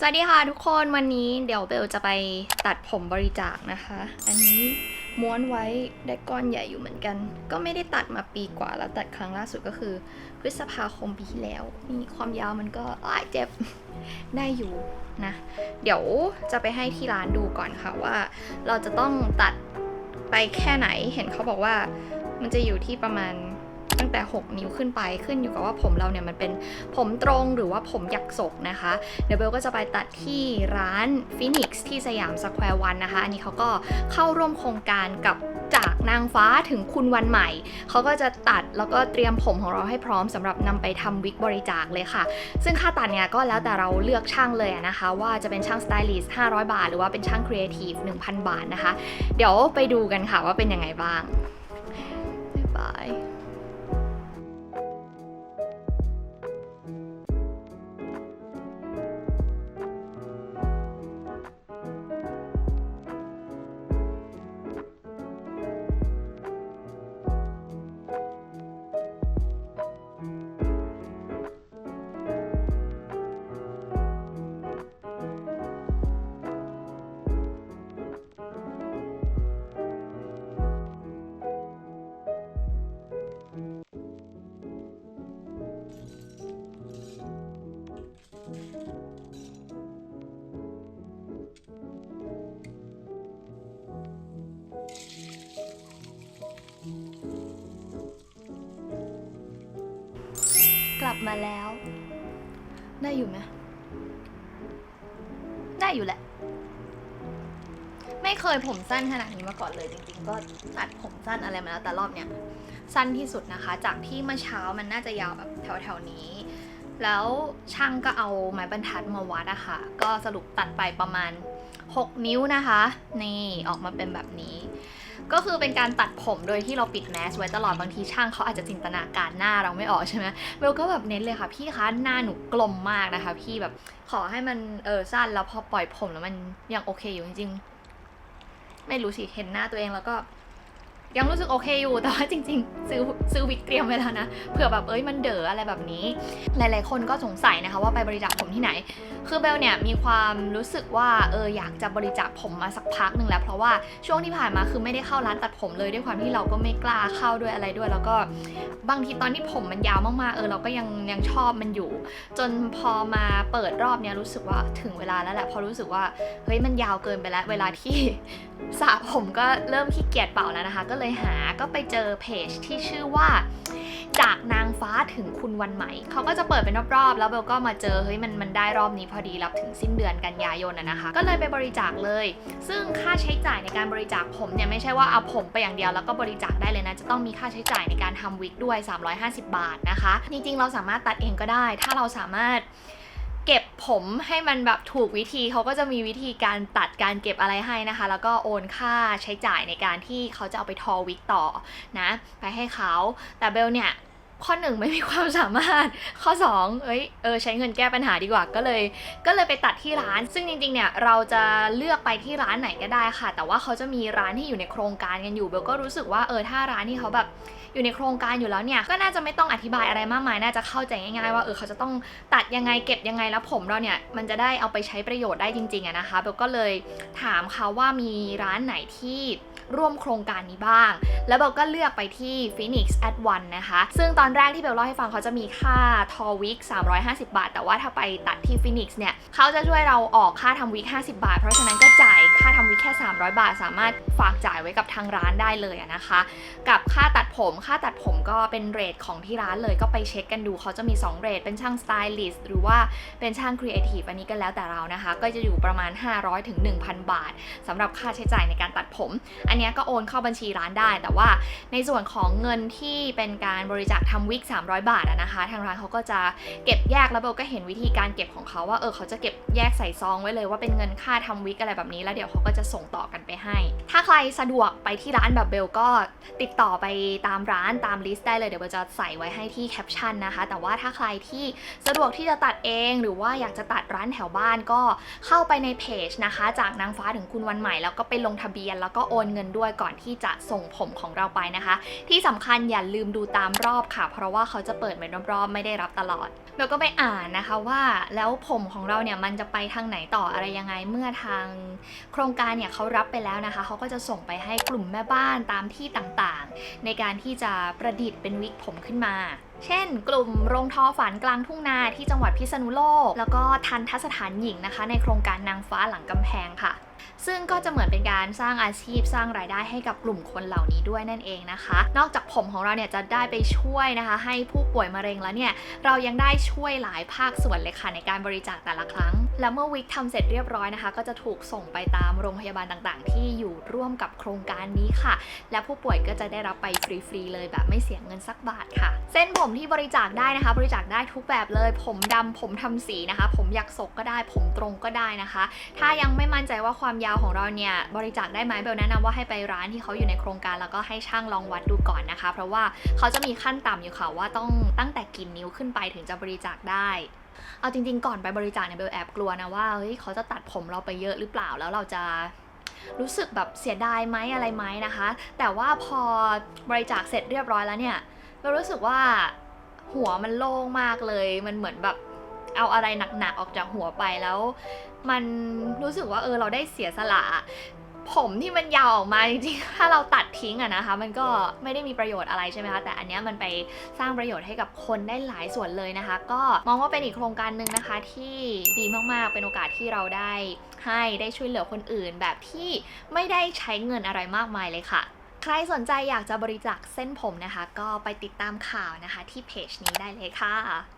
สวัสดีค่ะทุกคนวันนี้เดี๋ยวเบลจะไปตัดผมบริจาคนะคะ อันนี้ม้วนไว้ได้ก้อนใหญ่อยู่เหมือนกัน ก็ไม่ได้ตัดมาปีกว่าแล้วตัดครั้งล่าสุดก็คือ พฤษภาคมปีที่แล้วนี่ความยาวมันก็อ้ายเจ็บได้อยู่นะ เดี๋ยวจะไปให้ที่ร้านดูก่อนค่ะว่า เราจะต้องตัดไปแค่ไหนเห็นเขาบอกว่ามันจะอยู่ที่ประมาณ ตั้งแต่ 6 นิ้วขึ้นไปขึ้นอยู่กับว่าผมเราเนี่ยมันเป็นผมตรงหรือว่าผมหยักศกนะคะเดี๋ยวเบลก็จะไปตัดที่ร้าน Phoenix ที่สยามสแควร์วันนะคะ อันนี้เขาก็เข้าร่วมโครงการกับจากนางฟ้าถึงคุณวันใหม่ เขาก็จะตัดแล้วก็เตรียมผมของเราให้พร้อมสำหรับนำไปทำวิกบริจาคเลยค่ะ ซึ่งค่าตัดเนี่ยก็แล้วแต่เราเลือกช่างเลยนะคะ ว่าจะเป็นช่างสไตลิสต์500 บาท หรือว่าเป็นช่างครีเอทีฟ1,000 บาทนะคะ เดี๋ยวไปดูกันค่ะว่าเป็นยังไงบ้าง บ๊ายบาย กลับมาแล้ว ได้อยู่ไหมได้อยู่แหละ ไม่เคยผมสั้นขนาดนี้มาก่อนเลยจริงๆ ก็ตัดผมสั้นอะไรมาแล้วแต่รอบเนี้ยสั้นที่สุดนะคะ จากที่เมื่อเช้ามันน่าจะยาวแบบแถวๆนี้ แล้วช่างก็เอาไม้บรรทัดมาวัดอะค่ะ ก็สรุปตัดไปประมาณ 6 นิ้วนะคะ นี่ออกมาเป็นแบบนี้ ก็คือเป็นการตัดผมโดยที่เราปิดแมสไว้ตลอดบางทีช่างเขาอาจจะจินตนาการหน้าเราไม่ออกใช่ไหมเบลก็แบบเน้นเลยค่ะพี่คะหน้าหนูกลมมากนะคะ พี่แบบขอให้มันเออสั้นแล้วพอปล่อยผมแล้วมันยังโอเคอยู่จริงๆ ไม่รู้สิเห็นหน้าตัวเองแล้วก็ ยังรู้สึกโอเคอยู่แต่ว่าจริง ๆ ซื้อซื้อวิกเตรียมไว้แล้วนะเผื่อแบบเอ้ยมันเด๋ออะไรแบบนี้ หลาย ๆ คนก็สงสัยนะคะว่าไปบริจาคผมที่ไหน คือเบลเนี่ยมีความรู้สึกว่าเอออยากจะบริจาคผมมาสักพักหนึ่งแล้ว เพราะว่าช่วงที่ผ่านมาคือไม่ได้เข้าร้านตัดผมเลยด้วยความที่เราก็ไม่กล้าเข้าด้วยอะไรด้วย แล้วก็บางทีตอนที่ผมมันยาวมากๆเออเราก็ยังยังชอบมันอยู่ จนพอมาเปิดรอบเนี้ยรู้สึกว่าถึงเวลาแล้วแหละพอรู้สึกว่าเฮ้ยมันยาวเกินไปแล้ว เวลาที่สระผมก็เริ่มขี้เกียจเป่าแล้วนะคะ ก็เลยหาก็ไปเจอเพจที่ชื่อว่าจากนางฟ้าถึงคุณวันใหม่เขาก็จะเปิดเป็นรอบๆ แล้วเบลก็มาเจอเฮ้ยมันมันได้รอบนี้พอดีรับถึงสิ้นเดือนกันยายนนะนะคะ ก็เลยไปบริจาคเลย ซึ่งค่าใช้จ่ายในการบริจาคผมเนี่ยไม่ใช่ว่าเอาผมไปอย่างเดียวแล้วก็บริจาคได้เลยนะ จะต้องมีค่าใช้จ่ายในการทำวิกด้วย 350 บาทนะคะ จริงๆ เราสามารถตัดเองก็ได้ ถ้าเราสามารถเก็บผมให้มันแบบถูกวิธีเขาก็จะมีวิธีการตัดการเก็บอะไรให้นะคะ แล้วก็โอนค่าใช้จ่ายในการที่เขาจะเอาไปทอวิกต่อนะ ไปให้เขาแต่เบลเนี่ย ข้อหนึ่งไม่มีความสามารถ ข้อสองเอ้ย เออใช้เงินแก้ปัญหาดีกว่า ก็เลย ก็เลยไปตัดที่ร้าน ซึ่งจริงๆ เนี่ยเราจะเลือกไปที่ร้านไหนก็ได้ค่ะ แต่ว่าเขาจะมีร้านที่อยู่ในโครงการกันอยู่เบลก็รู้สึกว่าเออถ้าร้านที่เขาแบบอยู่ในโครงการอยู่แล้วเนี่ย ก็น่าจะไม่ต้องอธิบายอะไรมากมาย น่าจะเข้าใจง่ายๆ ว่าเออเขาจะต้องตัดยังไงเก็บยังไงแล้วผมเราเนี่ยมันจะได้เอาไปใช้ประโยชน์ได้จริงๆอะนะคะเบลก็เลยถามเขาว่ามีร้านไหนที่ ร่วมโครงการนี้บ้าง แล้วเบลก็เลือกไปที่ Phoenix at One นะคะ ซึ่งตอนแรกที่เบลเล่าให้ฟังเขาจะมีค่าทอวิก350 บาท แต่ว่าถ้าไปตัดที่ Phoenix เนี่ยเขาจะช่วยเราออกค่าทำวิก50 บาท เพราะฉะนั้นก็จ่าย ค่าทำวิกแค่ 300 บาท สามารถฝากจ่ายไว้กับทางร้านได้เลยนะคะ กับค่าตัดผมค่าตัดผมก็เป็นเรทของที่ร้านเลยก็ไปเช็คกันดูเขาจะมี 2 เรทเป็นช่างสไตลิสต์หรือว่าเป็นช่างครีเอทีฟอันนี้ก็แล้วแต่เรานะคะ ก็จะอยู่ประมาณ 500ถึง1,000 บาทสำหรับค่าใช้จ่ายในการตัดผม อันนี้ก็โอนเข้าบัญชีร้านได้ แต่ว่าในส่วนของเงินที่เป็นการบริจาคทำวิก300 บาทนะคะ ทางร้านเขาก็จะเก็บแยกแล้วเบลก็เห็นวิธีการเก็บของเขาว่าเออเขาจะเก็บแยกใส่ซองไว้เลยว่าเป็นเงินค่าทำวิกอะไรแบบนี้แล้วเดี๋ยวยวเขาก็จะส่งต่อกันไปให้ ถ้าใครสะดวกไปที่ร้านแบบเบลก็ติดต่อไปตามร้านตามลิสต์ได้เลยเดี๋ยวเบลจะใส่ไว้ให้ที่แคปชั่นนะคะ แต่ว่าถ้าใครที่สะดวกที่จะตัดเองหรือว่าอยากจะตัดร้านแถวบ้านก็เข้าไปในเพจนะคะ จากนางฟ้าถึงคุณวันใหม่แล้วก็ไปลงทะเบียน แล้วก็โอนเงินด้วยก่อนที่จะส่งผมของเราไปนะคะ ที่สำคัญอย่าลืมดูตามรอบค่ะ เพราะว่าเขาจะเปิดเป็นรอบๆ ไม่ได้รับตลอดเบลก็ไปอ่านนะคะว่าแล้วผมของเราเนี่ยมันจะไปทางไหนต่ออะไรยังไงเมื่อทางโครงการเนี่ยเขารับไปแล้วนะคะเขาก็จะส่งไปให้กลุ่มแม่บ้านตามที่ต่างๆ ในการที่จะประดิษฐ์เป็นวิกผมขึ้นมา เช่น กลุ่มโรงทอฝันกลางทุ่งนาที่จังหวัดพิษณุโลก แล้วก็ทันทสถานหญิงนะคะ ในโครงการนางฟ้าหลังกำแพงค่ะ ซึ่งก็จะเหมือนเป็นการสร้างอาชีพสร้างรายได้ให้กับกลุ่มคนเหล่านี้ด้วยนั่นเองนะคะ นอกจากผมของเราเนี่ยจะได้ไปช่วยนะคะ ให้ผู้ป่วยมะเร็งแล้วเนี่ยเรายังได้ช่วยหลายภาคส่วนเลยค่ะในการบริจาคแต่ละครั้ง แล้วเมื่อวิกทำเสร็จเรียบร้อยนะคะ ก็จะถูกส่งไปตามโรงพยาบาลต่างๆ ที่อยู่ร่วมกับโครงการนี้ค่ะ และผู้ป่วยก็จะได้รับไปฟรีๆเลยแบบไม่เสียเงินสักบาทค่ะ เส้นผมที่บริจาคได้นะคะ บริจาคได้ทุกแบบเลย ผมดำผมทำสีนะคะ ผมอยากศกก็ได้ ผมตรงก็ได้นะคะ ถ้ายังไม่มั่นใจว่าความยาวของเราเนี่ยบริจาคได้ไหมเบลแนะนำว่าให้ไปร้านที่เขาอยู่ในโครงการแล้วก็ให้ช่างลองวัดดูก่อนนะคะ เพราะว่าเขาจะมีขั้นต่ำอยู่ค่ะว่าต้องตั้งแต่กี่นิ้วขึ้นไปถึงจะบริจาคได้เอาจริง ๆ ก่อนไปบริจาคเนี่ยเบลแอบกลัวนะว่าเฮ้ยเขาจะตัดผมเราไปเยอะหรือเปล่าแล้วเราจะรู้สึกแบบเสียดายไหมอะไรไหมนะคะ แต่ว่าพอบริจาคเสร็จเรียบร้อยแล้วเนี่ยเบลรู้สึกว่าหัวมันโล่งมากเลย มันเหมือนแบบ เอาอะไรหนักๆออกจากหัวไปแล้ว มันรู้สึกว่าเออเราได้เสียสละผมที่มันยาวออกมาจริงๆ ถ้าเราตัดทิ้งอะนะคะ มันก็ไม่ได้มีประโยชน์อะไรใช่ไหมคะ แต่อันนี้มันไปสร้างประโยชน์ให้กับคนได้หลายส่วนเลยนะคะ ก็มองว่าเป็นอีกโครงการหนึ่งนะคะที่ดีมากๆ เป็นโอกาสที่เราได้ให้ได้ช่วยเหลือคนอื่น แบบที่ไม่ได้ใช้เงินอะไรมากมายเลยค่ะ ใครสนใจอยากจะบริจาคเส้นผมนะคะ ก็ไปติดตามข่าวนะคะที่เพจนี้ได้เลยค่ะ